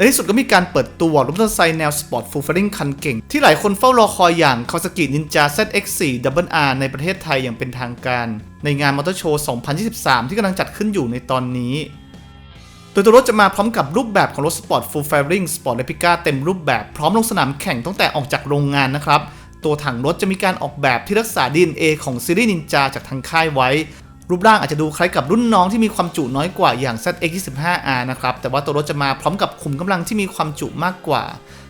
ในที่สุดก็มีการเปิดตัวรถมอเตอร์ไซค์แนวสปอร์ตฟูลเฟอร์ริงคันเก่ง ที่หลายคนเฝ้ารอคอยอย่าง Kawasaki Ninja ZX4 Double R ในประเทศไทยอย่างเป็นทางการ ในงานมอเตอร์โชว์ 2023 ที่กำลังจัดขึ้นอยู่ในตอนนี้โดยตัวรถจะมาพร้อมกับรูปแบบของรถสปอร์ตฟูล f ฟ r ริงสปอร์ตเลปิก้าเต็มรูปแบบพร้อมลงสนามแข่งตั้งแต่ออกจากโรงงานนะครับตัวถังรถจะมีการออกแบบที่รักษา DNA ของซีรีส์นินจาจากทางค่ายไว้ รูปร่างอาจจะดูคล้ายกับรุ่นน้องที่มีความจุน้อยกว่าอย่าง ZX25R นะครับ แต่ว่าตัวรถจะมาพร้อมกับขุมกำลังที่มีความจุมากกว่า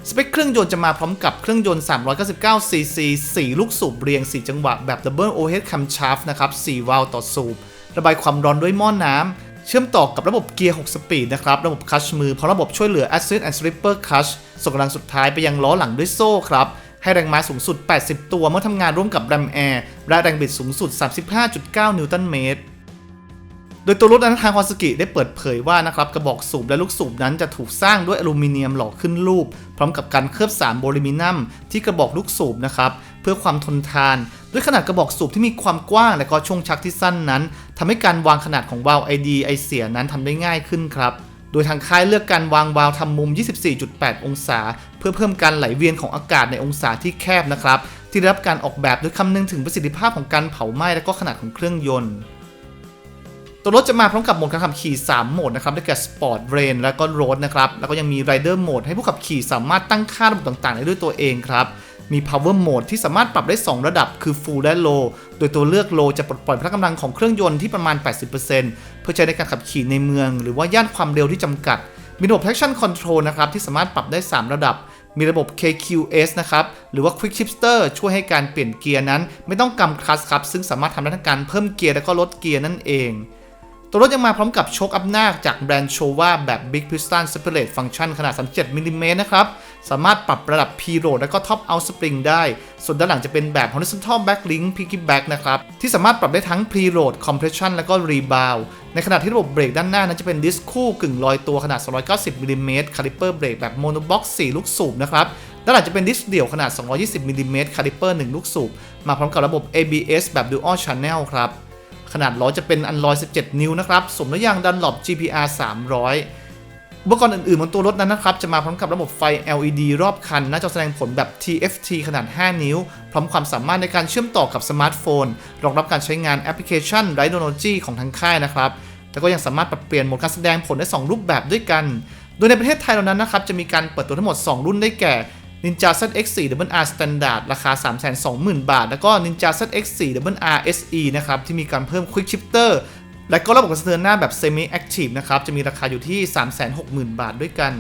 สเปคเครื่องยนต์จะมาพร้อมกับเครื่องยนต์ 399cc 4 ลูกสูบเรียง 4 จังหวะแบบ Double Overhead Camshaft นะครับ 4 วาล์วต่อสูบ ระบายความร้อนด้วยหม้อนน้ำ เชื่อมต่อกับระบบเกียร์ 6 สปีดนะครับ ระบบคัชมือพร้อมระบบช่วยเหลือ Assist and Slipper Clutch ส่งกำลังสุดท้ายไปยังล้อหลังด้วยโซ่ครับ ให้แรงม้าสูงสุด 80 ตัวเมื่อทำงานร่วมกับแรมแอร์และแรงบิดสูงสุด 35.9 นิวตันเมตร โดยตัวรถนั้นทางคอนสกิได้เปิดเผยว่านะครับกระบอกสูบและลูกสูบนั้นจะถูกสร้างด้วยอลูมิเนียมหล่อขึ้นรูป พร้อมกับการเคลือบสารโบลิมินัมที่กระบอกลูกสูบนะครับเพื่อความทนทาน ด้วยขนาดกระบอกสูบที่มีความกว้างและก็ช่วงชักที่สั้นนั้นทำให้การวางขนาดของวาล์วไอดีไอเสียนั้นทำได้ง่ายขึ้นครับโดยทางค่ายเลือกการวางวาล์วทำมุม 24.8 องศา เพื่อเพิ่มการไหลเวียนของอากาศในองศาที่แคบนะครับ ที่ได้รับการออกแบบโดยคำนึงถึงประสิทธิภาพของการเผาไหม้และก็ขนาดของเครื่องยนต์ ตัวรถจะมาพร้อมกับโหมดการขับขี่ 3 โหมดนะครับได้แก่ Sport Rain แล้วก็ Road นะครับ แล้วก็ยังมี Rider Mode ให้ผู้ขับขี่สามารถตั้งค่าระบบต่างๆ ได้ด้วยตัวเองครับมี Power Mode ที่สามารถปรับได้ 2 ระดับ คือ Full และ Low โดยตัวเลือก Low จะปลดปล่อยพละกำลังของเครื่องยนต์ที่ประมาณ 80%เพื่อใช้ในการขับขี่ในเมือง หรือว่าย่านความเร็วที่จำกัด มีระบบ Traction Control นะครับ ที่สามารถปรับได้ 3 ระดับ มีระบบ KQS นะครับ หรือว่า Quick Shifter ช่วยให้การเปลี่ยนเกียร์นั้น ไม่ต้องกำคลัตช์ครับ ซึ่งสามารถทำได้ทั้งการเพิ่มเกียร์และก็ลดเกียร์นั่นเอง ตัวรถยังมาพร้อมกับโชคอัพหน้าจากแบรนด์โชว่าแบบ Big Piston Separate Function ขนาด 37มิลลิเมตรนะครับ สามารถปรับระดับ P Load และก็ Top Out Spring ได้ ส่วนด้านหลังจะเป็นแบบ Horizontal Backlink Piggyback นะครับ ที่สามารถปรับได้ทั้ง Pre Load Compression และก็ Rebound ในขณะที่ระบบเบรกด้านหน้านั้นจะเป็นดิสคู่กึ่งลอยตัวขนาด 290มิลลิเมตรคาลิเปอร์เบรกแบบ Monobox 4ลูกสูบนะครับด้านหลังจะเป็นดิสเดี่ยวขนาด 220มิลลิเมตรคาลิเปอร์1ลูกสูบมาพร้อมกับระบบ ABS แบบ Dual Channel ครับขนาดล้อจะเป็นอันลอย 17 นิ้วนะครับสวมด้วยยางดันหลบ GPR 300 อุปกรณ์อื่นๆบนตัวรถนั้นนะครับ จะมาพร้อมกับระบบไฟ LED รอบคันหน้าจอแสดงผลแบบ TFT ขนาด 5 นิ้ว พร้อมความสามารถในการเชื่อมต่อกับสมาร์ทโฟน รองรับการใช้งานแอปพลิเคชัน r i d e o l o g y ของทางค่ายนะครับแล้วก็ยังสามารถปรับเปลี่ยนโหมดการแสดงผลได้ 2 รูปแบบด้วยกัน โดยในประเทศไทยเรานั้นนะครับ จะมีการเปิดตัวทั้งหมด 2 รุ่นได้แก่ Ninja ZX4 Double R Standard ราคา 320,000 บาท แล้วก็ Ninja ZX4 Double R SE นะครับ ที่มีการเพิ่ม Quick Shifter และก็ระบบกระเทือนหน้าแบบ Semi Active นะครับ จะมีราคาอยู่ที่ 360,000 บาทด้วยกัน